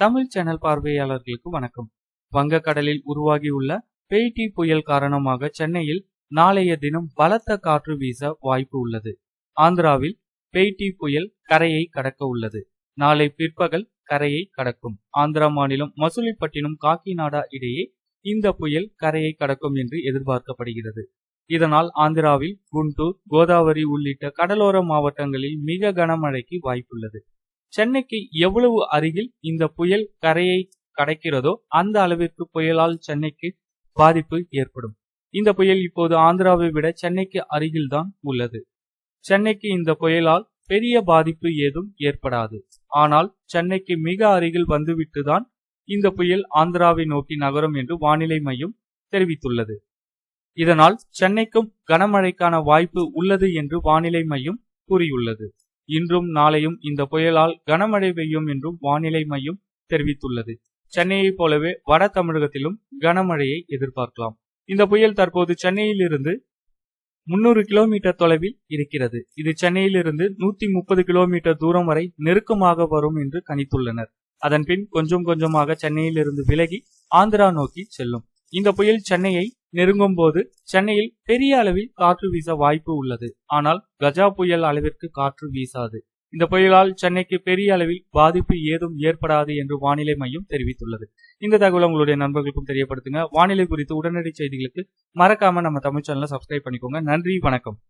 Tamil channel பார்வையாளர்களுக்கு வணக்கம். வங்கக்கடலில் உருவாகியுள்ள பெய்டி புயல் காரணமாக சென்னையில் நாளைய தினம் பலத்த காற்று வீச வாய்ப்பு உள்ளது. ஆந்திராவில் பெய்டி புயல் கரையை கடக்க உள்ளது. நாளை பிற்பகல் கரையை கடக்கும். ஆந்திரா மாநிலம் மசுலிப்பட்டினம் காக்கிநாடா இடையே இந்த புயல் கரையை கடக்கும் என்று எதிர்பார்க்கப்படுகிறது. இதனால் ஆந்திராவில் குண்டூர் கோதாவரி உள்ளிட்ட கடலோர மாவட்டங்களில் மிக கனமழைக்கு வாய்ப்புள்ளது. சென்னைக்கு எவ்வளவு அருகில் இந்த புயல் கரையை கடக்கிறதோ அந்த அளவிற்கு புயலால் சென்னைக்கு பாதிப்பு ஏற்படும். இந்த புயல் இப்போது ஆந்திராவை விட சென்னைக்கு அருகில்தான் உள்ளது. சென்னைக்கு இந்த புயலால் பெரிய பாதிப்பு ஏதும் ஏற்படாது. ஆனால் சென்னைக்கு மிக அருகில் வந்துவிட்டுதான் இந்த புயல் ஆந்திராவை நோக்கி நகரும் என்று வானிலை மையம் தெரிவித்துள்ளது. இதனால் சென்னைக்கும் கனமழைக்கான வாய்ப்பு உள்ளது என்று வானிலை மையம் கூறியுள்ளது. இன்றும் நாளையும் இந்த புயலால் கனமழை பெய்யும் என்றும் வானிலை மையம் தெரிவித்துள்ளது. சென்னையைப் போலவே வட தமிழகத்திலும் கனமழையை எதிர்பார்க்கலாம். இந்த புயல் தற்போது சென்னையிலிருந்து முன்னூறு கிலோமீட்டர் தொலைவில் இருக்கிறது. இது சென்னையிலிருந்து நூத்தி முப்பது கிலோமீட்டர் தூரம் வரை நெருக்கமாக வரும் என்று கணித்துள்ளனர். அதன்பின் கொஞ்சம் கொஞ்சமாக சென்னையிலிருந்து விலகி ஆந்திரா நோக்கி செல்லும். இந்த புயல் சென்னையை நெருங்கும் போது சென்னையில் பெரிய அளவில் காற்று வீச வாய்ப்பு உள்ளது. ஆனால் கஜா புயல் அளவிற்கு காற்று வீசாது. இந்த புயலால் சென்னைக்கு பெரிய அளவில் பாதிப்பு ஏதும் ஏற்படாது என்று வானிலை மையம் தெரிவித்துள்ளது. இந்த தகவல் உங்களுடைய நண்பர்களுக்கும் தெரியப்படுத்துங்க. வானிலை குறித்து உடனடி செய்திகளுக்கு மறக்காம நம்ம தமிழ் சேனலை சப்ஸ்கிரைப் பண்ணிக்கோங்க. நன்றி வணக்கம்.